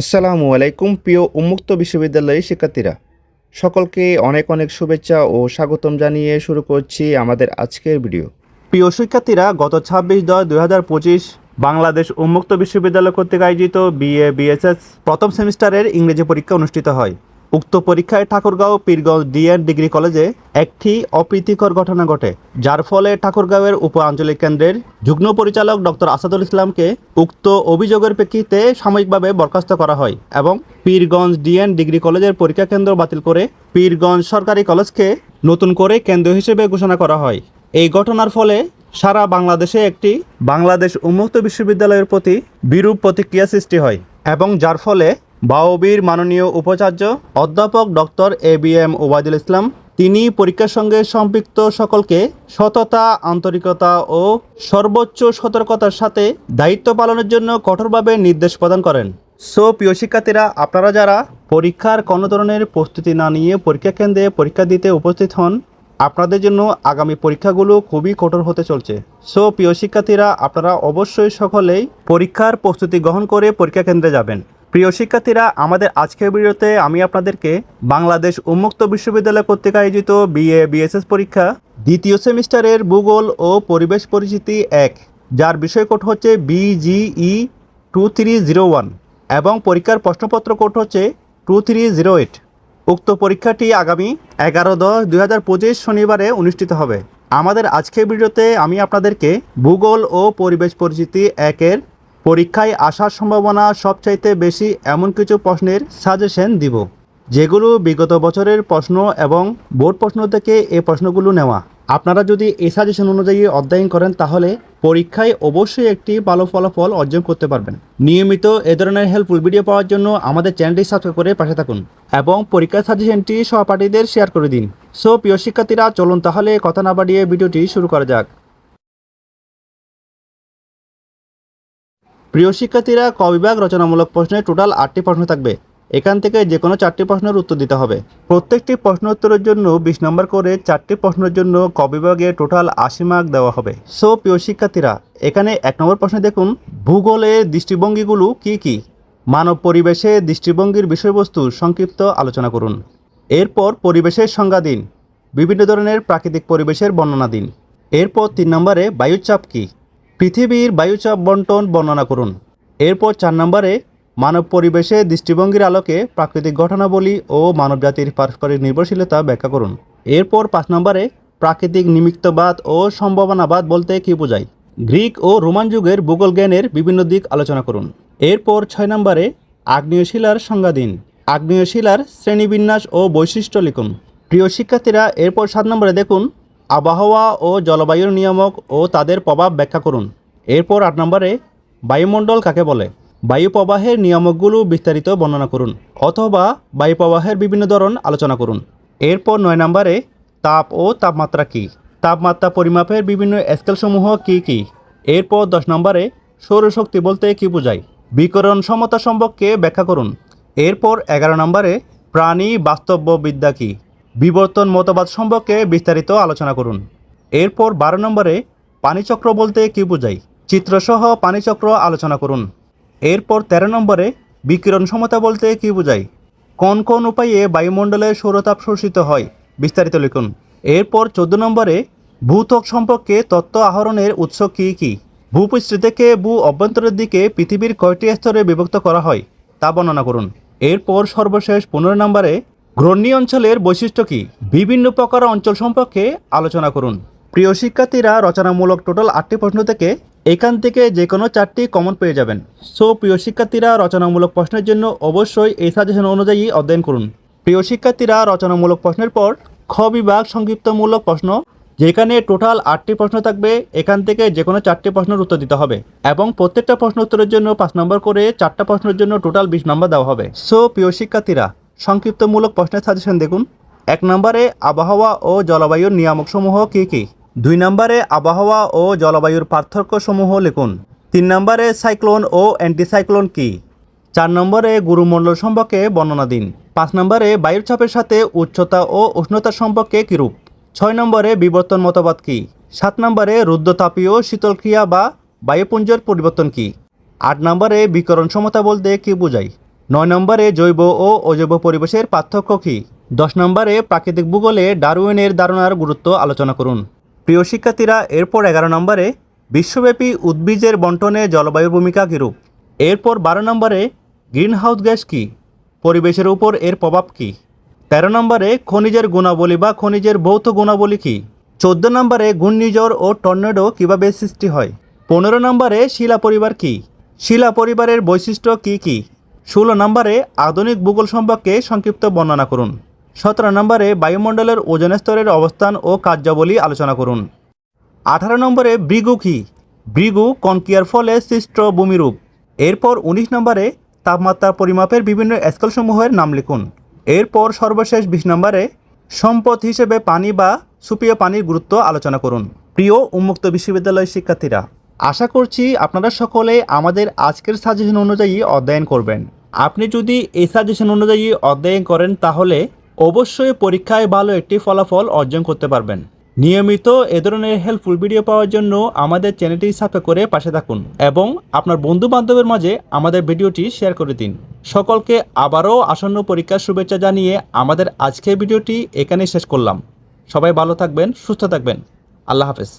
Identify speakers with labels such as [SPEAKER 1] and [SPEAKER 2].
[SPEAKER 1] আসসালামু আলাইকুম, প্রিয় উন্মুক্ত বিশ্ববিদ্যালয়ের শিক্ষার্থীরা। সকলকে অনেক অনেক শুভেচ্ছা ও স্বাগতম জানিয়ে শুরু করছি আমাদের আজকের ভিডিও। প্রিয় শিক্ষার্থীরা, গত ছাব্বিশ দশ দুই হাজার পঁচিশ বাংলাদেশ উন্মুক্ত বিশ্ববিদ্যালয় কর্তৃক আয়োজিত বিএ, বিএসএস প্রথম সেমিস্টারের ইংরেজি পরীক্ষা অনুষ্ঠিত হয়। উক্ত পরীক্ষায় ঠাকুরগাঁও, পীরগঞ্জ ডিএন ডিগ্রি কলেজে একটি অপ্রীতিকর ঘটনা ঘটে, যার ফলে ঠাকুরগাঁওয়ের উপ আঞ্চলিক কেন্দ্রের যুগ্ম পরিচালক ডক্টর আসাদুল ইসলামকে উক্ত অভিযোগের প্রেক্ষিতে সাময়িকভাবে বরখাস্ত করা হয় এবং পীরগঞ্জ ডিএন ডিগ্রি কলেজের পরীক্ষা কেন্দ্র বাতিল করে পীরগঞ্জ সরকারি কলেজকে নতুন করে কেন্দ্র হিসেবে ঘোষণা করা হয়। এই ঘটনার ফলে সারা বাংলাদেশে একটি বাংলাদেশ উন্মুক্ত বিশ্ববিদ্যালয়ের প্রতি বিরূপ প্রতিক্রিয়া সৃষ্টি হয় এবং যার ফলে বাওবির মাননীয় উপাচার্য অধ্যাপক doctor A B M Obaidul Islam, তিনি পরীক্ষার সঙ্গে সম্পৃক্ত সকলকে সততা, আন্তরিকতা ও সর্বোচ্চ সতর্কতার সাথে দায়িত্ব পালনের জন্য কঠোরভাবে নির্দেশ প্রদান করেন। সো, প্রিয় শিক্ষার্থীরা, আপনারা যারা পরীক্ষার কোনো ধরনের প্রস্তুতি না নিয়ে পরীক্ষা কেন্দ্রে পরীক্ষা দিতে উপস্থিত হন, আপনাদের জন্য আগামী পরীক্ষাগুলো খুবই কঠোর হতে চলছে। সো, প্রিয় শিক্ষার্থীরা, আপনারা অবশ্যই সকলেই পরীক্ষার প্রস্তুতি গ্রহণ করে পরীক্ষা কেন্দ্রে যাবেন। প্রিয় শিক্ষার্থীরা, আমাদের আজকের ভিডিওতে আমি আপনাদেরকে বাংলাদেশ উন্মুক্ত বিশ্ববিদ্যালয় কর্তৃক আয়োজিত বিএ বিএসএস পরীক্ষা দ্বিতীয় সেমিস্টারের ভূগোল ও পরিবেশ পরিচিতি এক, যার বিষয় কোড হচ্ছে BGE two three zero one এবং পরীক্ষার প্রশ্নপত্র কোড হচ্ছে টু থ্রি জিরো এইট উক্ত পরীক্ষাটি আগামী এগারো দশ দুই হাজার পঁচিশ শনিবারে অনুষ্ঠিত হবে। আমাদের আজকের ভিডিওতে আমি আপনাদেরকে ভূগোল ও পরিবেশ পরিচিতি একের পরীক্ষায় আসার সম্ভাবনা সবচাইতে বেশি এমন কিছু প্রশ্নের সাজেশন দিব, যেগুলো বিগত বছরের প্রশ্ন এবং বোর্ড প্রশ্ন থেকে এই প্রশ্নগুলো নেওয়া। আপনারা যদি এই সাজেশন অনুযায়ী অধ্যয়ন করেন, তাহলে পরীক্ষায় অবশ্যই একটি ভালো ফলাফল অর্জন করতে পারবেন। নিয়মিত এ ধরনের হেল্পফুল ভিডিও পাওয়ার জন্য আমাদের চ্যানেলটি সাবস্ক্রাইব করে পাশে থাকুন এবং পরীক্ষার সাজেশনটি সহপাঠীদের শেয়ার করে দিন। সো প্রিয় শিক্ষার্থীরা, চলুন তাহলে কথা না বাড়িয়ে ভিডিওটি শুরু করা যাক। প্রিয় শিক্ষার্থীরা, ক বিভাগ রচনামূলক প্রশ্নে টোটাল আটটি প্রশ্ন থাকবে। এখান থেকে যে কোনো চারটি প্রশ্নের উত্তর দিতে হবে। প্রত্যেকটি প্রশ্ন উত্তরের জন্য বিশ নম্বর করে চারটি প্রশ্নের জন্য ক বিভাগে টোটাল আশি মার্ক দেওয়া হবে। সো প্রিয় শিক্ষার্থীরা, এখানে এক নম্বর প্রশ্নে দেখুন ভূগোলের দৃষ্টিভঙ্গিগুলো কি কি? মানব পরিবেশে দৃষ্টিভঙ্গির বিষয়বস্তু সংক্ষিপ্ত আলোচনা করুন। এরপর পরিবেশের সংজ্ঞা দিন। বিভিন্ন ধরনের প্রাকৃতিক পরিবেশের বর্ণনা দিন। এরপর তিন নম্বরে বায়ুচাপ কী? পৃথিবীর বায়ুচাপ বন্টন বর্ণনা করুন। এরপর চার নম্বরে, মানব পরিবেশে দৃষ্টিভঙ্গির আলোকে প্রাকৃতিক ঘটনাবলী ও মানবজাতির পারস্পরিক নির্ভরশীলতা ব্যাখ্যা করুন। এরপর পাঁচ নম্বরে, প্রাকৃতিক নিমিত্তবাদ ও সম্ভাবনাবাদ বলতে কী বোঝায়? গ্রিক ও রোমান যুগের ভূগোল জ্ঞানের বিভিন্ন দিক আলোচনা করুন। এরপর ছয় নম্বরে আগ্নেয় শিলার সংজ্ঞা দিন আগ্নেয় শিলার শ্রেণীবিন্যাস ও বৈশিষ্ট্য লিখুন। প্রিয় শিক্ষার্থীরা, এরপর সাত নম্বরে দেখুন আবহাওয়া ও জলবায়ুর নিয়ামক ও তাদের প্রভাব ব্যাখ্যা করুন। এরপর আট নম্বরে বায়ুমণ্ডল কাকে বলে? বায়ু প্রবাহের নিয়ামকগুলো বিস্তারিত বর্ণনা করুন, অথবা বায়ু প্রবাহের বিভিন্ন ধরন আলোচনা করুন। এরপর নয় নম্বরে তাপ ও তাপমাত্রা কী? তাপমাত্রা পরিমাপের বিভিন্ন স্কেলসমূহ কী কী? এরপর দশ নম্বরে সৌরশক্তি বলতে কী বোঝায়? বিকরণ সমতা সম্পর্কে ব্যাখ্যা করুন। এরপর এগারো নম্বরে প্রাণী বাস্তববিদ্যা কী? বিবর্তন মতবাদ সম্পর্কে বিস্তারিত আলোচনা করুন। এরপর বারো নম্বরে পানিচক্র বলতে কী বোঝায় চিত্রসহ পানিচক্র আলোচনা করুন। এরপর তেরো নম্বরে বিকিরণ সমতা বলতে কী বোঝায় কোন কোন উপায়ে বায়ুমণ্ডলে সৌরতাপ শোষিত হয়? বিস্তারিত লিখুন। এরপর চোদ্দ নম্বরে ভূত্বক সম্পর্কে তত্ত্ব আহরণের উৎস কী কী? ভূপৃষ্ঠ থেকে ভূ অভ্যন্তরের দিকে পৃথিবীর কয়টি স্তরে বিভক্ত করা হয়? তা বর্ণনা করুন। এরপর সর্বশেষ পনেরো নম্বরে ঘূর্ণি অঞ্চলের বৈশিষ্ট্য কী? বিভিন্ন প্রকার অঞ্চল সম্পর্কে আলোচনা করুন। প্রিয় শিক্ষার্থীরা, রচনামূলক টোটাল আটটি প্রশ্ন থেকে এখান থেকে যে কোনো চারটি কমন পেয়ে যাবেন। সো প্রিয় শিক্ষার্থীরা, রচনামূলক প্রশ্নের জন্য অবশ্যই এই সাজেশন অনুযায়ী অধ্যয়ন করুন। প্রিয় শিক্ষার্থীরা, রচনামূলক প্রশ্নের পর খ বিভাগ সংক্ষিপ্তমূলক প্রশ্ন, যেখানে টোটাল আটটি প্রশ্ন থাকবে, এখান থেকে যে কোনো চারটি প্রশ্নের উত্তর দিতে হবে এবং প্রত্যেকটা প্রশ্ন উত্তরের জন্য পাঁচ নম্বর করে চারটা প্রশ্নের জন্য টোটাল বিশ নম্বর দেওয়া হবে। সো প্রিয় শিক্ষার্থীরা সংক্ষিপ্তমূলক প্রশ্নের সাজেশন দেখুন। এক নম্বরে, আবহাওয়া ও জলবায়ুর নিয়ামকসমূহ কী কী? দুই নম্বরে, আবহাওয়া ও জলবায়ুর পার্থক্যসমূহ লিখুন। তিন নম্বরে, সাইক্লোন ও অ্যান্টিসাইক্লোন কী? চার নম্বরে, গুরুমণ্ডল সম্পর্কে বর্ণনা দিন। পাঁচ নম্বরে, বায়ুর চাপের সাথে উচ্চতা ও উষ্ণতা সম্পর্কে কীরূপ? ছয় নম্বরে, বিবর্তন মতবাদ কী? সাত নম্বরে রুদ্রতাপীয় শীতলক্রিয়া বা বায়ুপুঞ্জের পরিবর্তন কী? আট নম্বরে, বিকরণ সমতা বলতে কী বোঝায়? নয় নম্বরে জৈব ও অজৈব পরিবেশের পার্থক্য কী? দশ নম্বরে প্রাকৃতিক ভূগোলে ডারউইনের ধারণার গুরুত্ব আলোচনা করুন। প্রিয় শিক্ষার্থীরা, এরপর এগারো নম্বরে বিশ্বব্যাপী উদ্ভিদের বন্টনে জলবায়ুর ভূমিকা কীরূপ? এরপর বারো নম্বরে গ্রিনহাউস গ্যাস কী? পরিবেশের উপর এর প্রভাব কী? তেরো নম্বরে খনিজের গুণাবলী বা খনিজের ভৌত গুণাবলী কী? চোদ্দ নম্বরে ঘূর্ণিঝড় ও টর্নেডো কীভাবে সৃষ্টি হয়? পনেরো নম্বরে শিলা পরিবার কী? শিলা পরিবারের বৈশিষ্ট্য কী কী? ষোলো নম্বরে আধুনিক ভূগোল সম্পর্কে সংক্ষিপ্ত বর্ণনা করুন। সতেরো নম্বরে বায়ুমণ্ডলের ওজন স্তরের অবস্থান ও কার্যাবলী আলোচনা করুন। আঠারো নম্বরে ব্রিগু কি? ব্রিগু কনকিয়ার ফলে সৃষ্ট ভূমিরূপ। এরপর উনিশ নম্বরে তাপমাত্রা পরিমাপের বিভিন্ন স্কেলসমূহের নাম লিখুন। এরপর সর্বশেষ বিশ নম্বরে সম্পদ হিসেবে পানি বা সুপেয় পানির গুরুত্ব আলোচনা করুন। প্রিয় উন্মুক্ত বিশ্ববিদ্যালয় শিক্ষার্থীরা, আশা করছি আপনারা সকলে আমাদের আজকের সাজেশন অনুযায়ী অধ্যয়ন করবেন। আপনি যদি এই সাজেশন অনুযায়ী অধ্যয়ন করেন, তাহলে অবশ্যই পরীক্ষায় ভালো একটি ফলাফল অর্জন করতে পারবেন। নিয়মিত এ ধরনের হেল্পফুল ভিডিও পাওয়ার জন্য আমাদের চ্যানেলটি সাবস্ক্রাইব করে পাশে থাকুন এবং আপনার বন্ধু বান্ধবের মাঝে আমাদের ভিডিওটি শেয়ার করে দিন। সকলকে আবারও আসন্ন পরীক্ষার শুভেচ্ছা জানিয়ে আমাদের আজকের ভিডিওটি এখানেই শেষ করলাম। সবাই ভালো থাকবেন, সুস্থ থাকবেন। আল্লাহ হাফেজ।